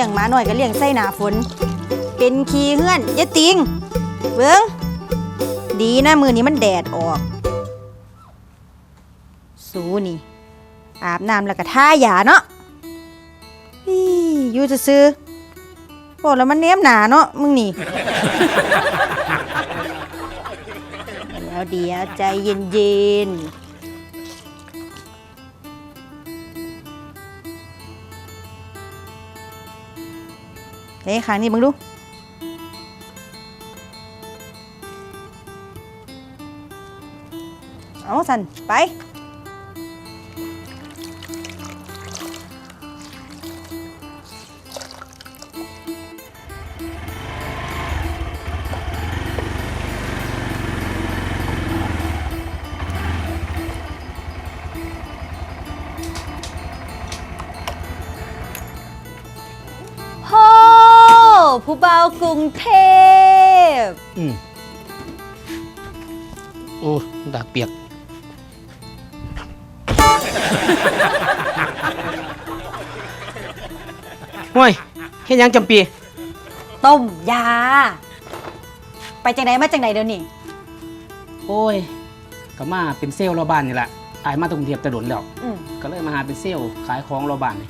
ลี้ยงหมาหน่อยก็เลี้ยงไส้หนาฝน เป็นขี้เฮือนยะติงเบิ้งดีนะมือนี้มันแดดออก สูนี่ อาบน้ำแล้วก็ท่ายาเนาะอี้อยู่จะซื้อบอกแล้วมันเนี้ยมหนาเนาะมึงนี่ เดี๋ยวเดี๋ยวใจเย็นเย็นๆ เฮ้ค่ะนี่มึงดูเอาสันไป ผู้เบากรุงเทพอืมโอ้ดากเปียก ห้วยเฮ็ดหยังจำปี ต้มยา ไปจังไหนมาจังไหนเดี๋ยวนี้โอ้ยก็มาเป็นเซลล์รอบบ้านนี่แหละอายมาตกรุงเทพแตะดนแล้ว อืมก็เลยมาหาเป็นเซลล์ขายของรอบบ้านนี่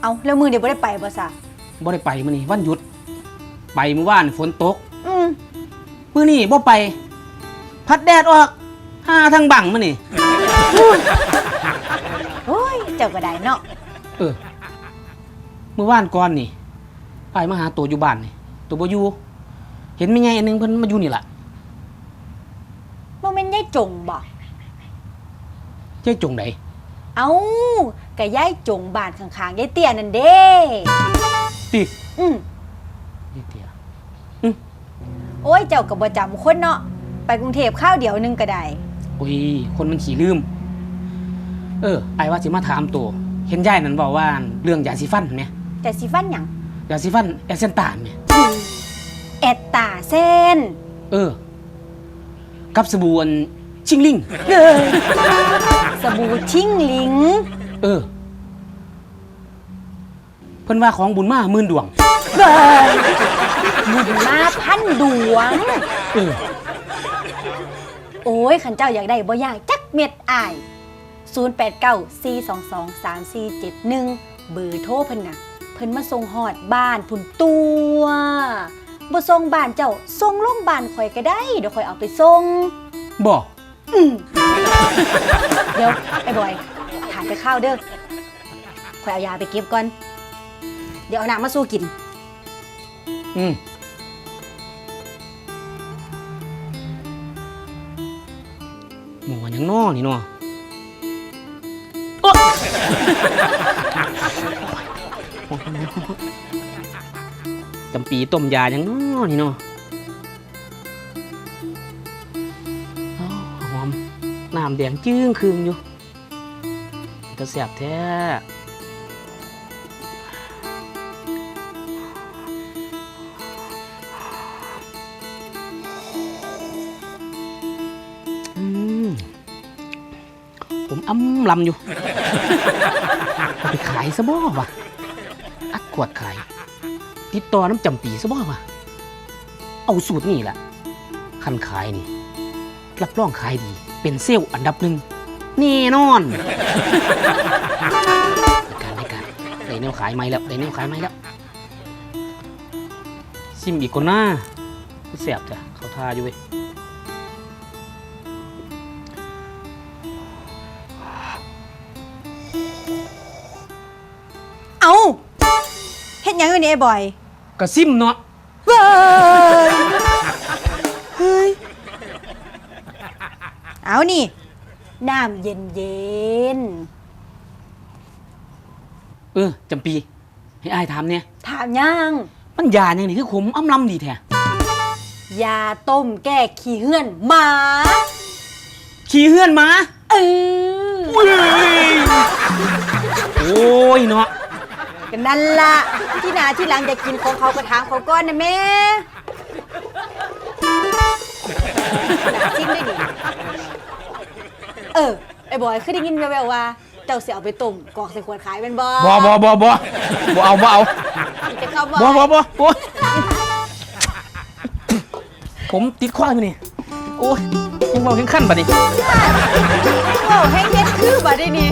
เอาแล้วมือเดี๋ยวไม่ได้ไปบ่ซะ บ่ได้ไปมื้อนี้วันหยุด ไปเมื่อวานฝนตกอืมมื้อนี้บ่ไป พัดแดดออกหาทางบังมื้อนี้โอ้ยเจ้าก็ได้เนาะเออเมื่อวานก่อนนี่อายมาหาตัวอยู่บ้านนี่ตัวบ่อยู่เห็นแม่ใหญ่อันหนึงเพิ่นมาอยู่นี่ล่ะบ่แม่นยายจงบ่เจ้าจงไดเอากะยายจงบ้านข้างๆยายเตี้ยนั่นเด้ ติอืมนี่เตียโอ้ยเจ้าก็บ่จำคนเนาะไปกรุงเทพข้าวเดียวหนึงก็ได้โอ้ยคนมันขี้ลืม เออไอ้ว่าสิมาถามตัว เห็นยายนั่นบอกว่าเรื่องยาสีฟันเนี่ยแต่สิฟันหยังยาสีฟันแอสเซนตานเนี่ยแอดตาเส้นเออ กับสบู่อันชิงลิง สบู่ชิ่งหลิง เออเพิ่นว่าของบุญมาหมื่นดวงเบิร์บุญมาพันดวง เออโอ้ยขันเจ้าอยากได้บ่ยากจักเม็ดอาย 089 422 3471 เบอร์โทรเพิ่นน่ะ เพิ่นมาส่งฮอดบ้านพุ่นตัวบ่ส่งบ้านเจ้าส่งลงบ้านข่อยก็ได้ เดี๋ยวข่อยเอาไปส่งบอกอืมเดี๋ยวไอ้บอยถ่ายไปข้าวเด้อข่อยเอายาไปเก็บก่อน เดี๋ยวเอาน้ำมาสู้กิน อืมหมอยังนอนี่เนาะโอ๊ะจำปีต้มยายังน้อนี่เนาะอ้าวหอมน้ำแดงจึ้งคืงอยู่จะแสบแท้ ผมอ้ำลำอยู่ เอาไปขายซะบ่วะอัดขวดขาย ติดต่อน้ำจำปีซะบ่วะเอาสูตรนี่แหละคันขายนี่ รับรองขายดี เป็นเซลล์อันดับหนึ่งแน่นอนในการในการได้แนวขายไหมแล้วได้แนวขายไหมแล้ว ซิมอีกคนหน้าแสบจ้ะเขาทาอยู่เว้ย เอาเฮ็ดหยังอยู่นี่ไอ้บอยกระซิมเนาะเว้ยเฮ้ยเอานี่น้ำเย็นเย็นเออจำปี ให้อายถามเนี่ยๆถามยังมันยาอย่างนี้คือขมอ้ำลำดีแท้ยาต้มแก้ขี้เหื่อนหมาขี่เฮือนมา เออโอ้ยเนาะ กันนั่นละที่หนาที่หลังจะกินของเขากระถางเขาก้อนนะแม่หนาจิ้มได้ดิเออไอ้บอยคือได้ยินแววๆว่า เจ้าสิเอาไปต้มกรอกใส่ขวดขายเป็นบ่บ่บ่บ่บ่บ่เอาบ่เอาจะเข้าบ่บ่บ่บ่โอ้ยผมติดข้ออยู่นี่โอ้ยยังเมายังขั้นบัดนี้โอ้แห้งเฮ็ดคือบ่ได้นี่